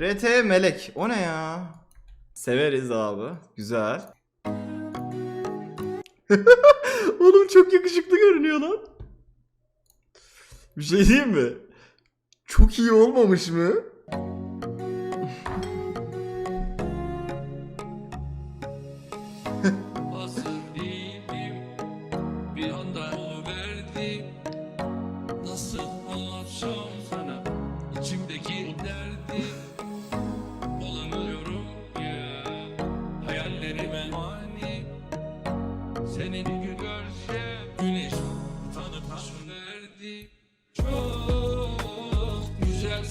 RT Melek. O ne ya? Severiz abi. Güzel. Oğlum çok yakışıklı görünüyor lan. Bir şey diyeyim mi? Çok iyi olmamış mı?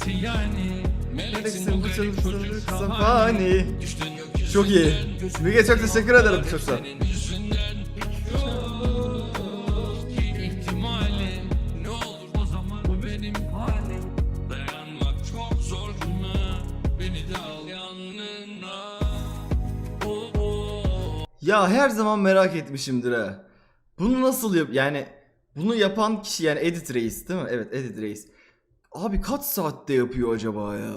Güzelsin yani Meleksin bu çocuk. Düştün gökyüzünden Çok iyi. Müge çok teşekkür ederim çok yanına oh, oh. Ya her zaman merak etmişimdir ha. Bunu nasıl yap yani bunu yapan kişi yani Edit Reis değil mi? Evet Edit Reis. Abi kaç saatte yapıyor acaba ya?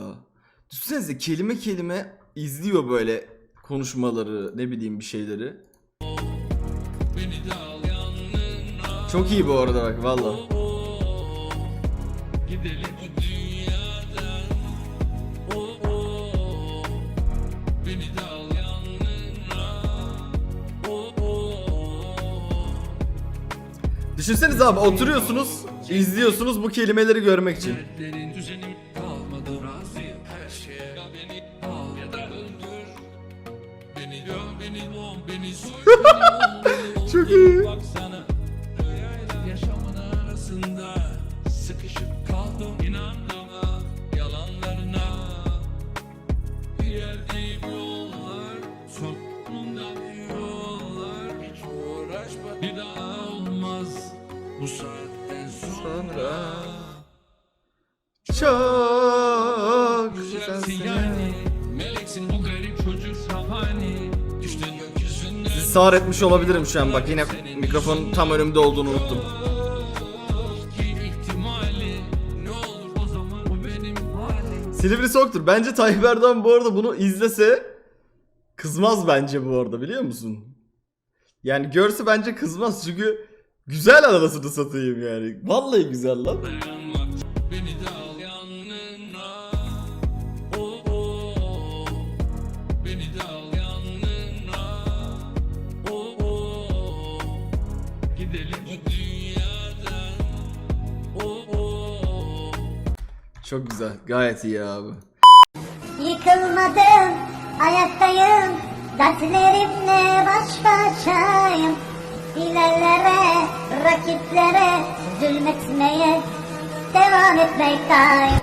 Düşünsenize kelime kelime izliyor böyle konuşmaları ne bileyim bir şeyleri. Çok iyi bu arada bak valla. gidelim abi oturuyorsunuz izliyorsunuz bu kelimeleri görmek için. Çok iyi. Yaşamın arasında Sıkışıp kaldım inandım Çok Güzelsin yani Meleksin bu garip çocuk safani Düştün gökyüzünden sağır etmiş olabilirim şu an bak yine mikrofonun tam önümde olduğunu unuttum. Silivri soktur. Bence Tayyip Erdoğan bu arada bunu izlese kızmaz bence bu arada biliyor musun? Yani görse bence kızmaz çünkü güzel anasını satayım yani. Vallahi güzel lan. Çok güzel. Gayet iyi abi. Yıkılmadım, ayaktayım Dertlerimle baş başayım İlerlere, rakiplere Zulmetmeye devam etmekteyim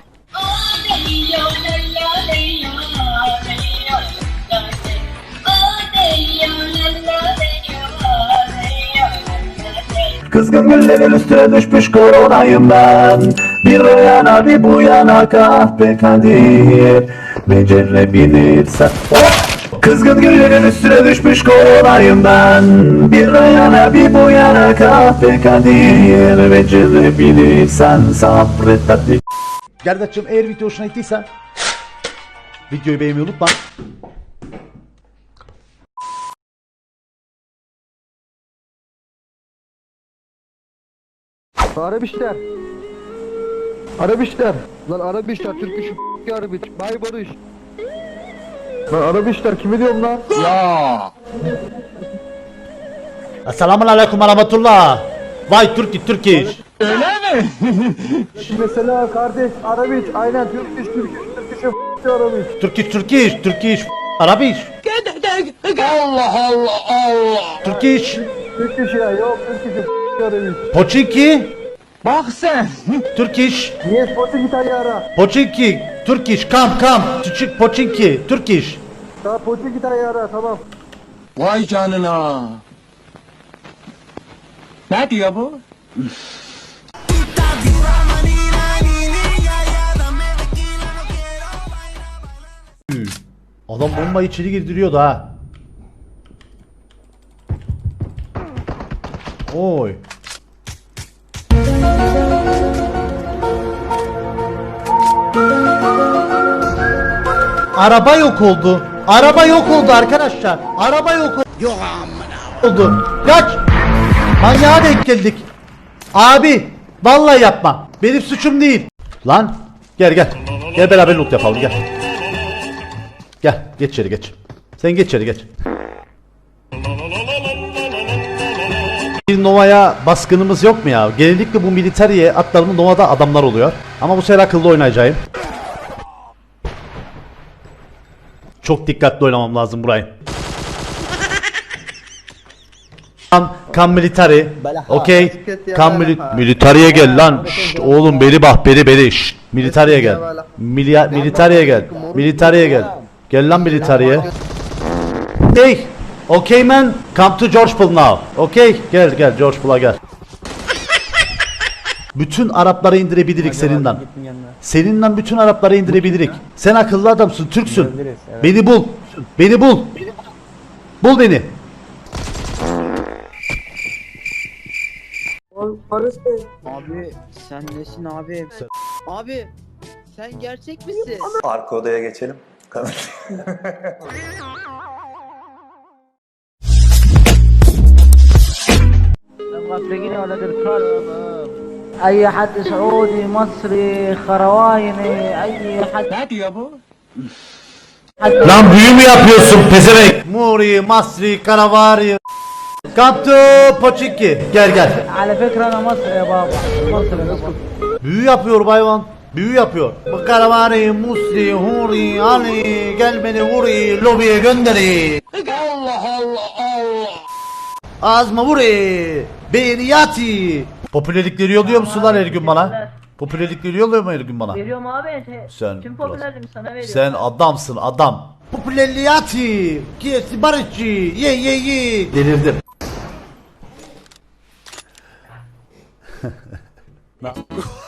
Kızgın güllerin üstüne düşmüş koronayım ben Bir o yana bir bu yana kahpe kadir Becerebilirsen Kızgın güllerin üstüne düşmüş koronayım ben. Bir yana bir bu yana kahpe kadir Becerebilirsen sabret hadi. Gerdaç'cığım eğer video hoşuna gittiyse videoyu beğenmeyi unutma. Arabişler. Arabişler. Lan Arabişler Türk işi f**k Arabiç. Bay Barış. Lan Arabişler kimi diyorum lan? Esselamun aleyküm ve rahmetullah. Vay Türk Türk iş. Mesela kardeş Arabiç. Aynen Türk iş Türk iş Türk işi f**k Arabiç. Türk iş Türk iş Türk iş. Arap iş. Allah Allah Allah. Türk iş. Türk işi ya yok Türk işi f**k Arabiç. Bak sen. Spotu git ayara? Poçinki. Türk iş. Kam kam. Küçük iş. Daha potu git ayara tamam. Vay canına. Ne diyor bu? Adam bomba içeri girdiriyordu ha. Oy. Araba yok oldu. Araba yok oldu arkadaşlar. Araba yok oldu. Yok oldu. Kaç. Manyağa denk geldik. Abi vallahi yapma. Benim suçum değil. Lan gel gel. Gel beraber loot yapalım gel. Gel geç içeri geç. Sen geç içeri geç. Bir Nova'ya baskınımız yok mu ya? Genellikle bu militeriye atlarımın Nova'da adamlar oluyor. Ama bu sefer akıllı oynayacağım. Çok dikkatli oynamam lazım burayı. Kan, kan military. Okey. Kan mili militariye gel lan. Şşt, oğlum beri bak beri beri. Şşt, militariye gel. Milya militariye gel. Militariye gel. Gel lan militariye. Hey. Okay man. Come to George Pool now. Okay. Gel gel George Pool'a gel. Bütün Arapları indirebilirik seninden. Seninden bütün Arapları indirebilirik. Sen akıllı adamsın, Türksün. Beni bul. Beni bul. Bul beni. Abi sen nesin abi? Abi sen gerçek misin? Arka odaya geçelim. Sen اي حد سعودي مصري خروايني اي حد Hadi yavru. Lan büyü mü yapıyorsun pezevenk? Muri, Masri, Karavari. Come to Poçiki. Gel gel. على فكره انا مصري يا بابا مصري بابا Büyü yapıyor bayvan. Büyü yapıyor. Bu Karavari, Musri, Huri, Ali. Gel beni vuri, lobiye gönderi. Allah Allah Allah. Azma vuri. Beni yati. Popülerlikleri yolluyor musun lan her gün bana? Popülerlikleri yolluyor mu her gün bana? Veriyorum abi. Te- Sen Tüm biraz- popülerliğimi sana veriyorum. Sen adamsın adam. Popülerliyati. Kiyesi barışçı. Ye ye ye. Delirdim.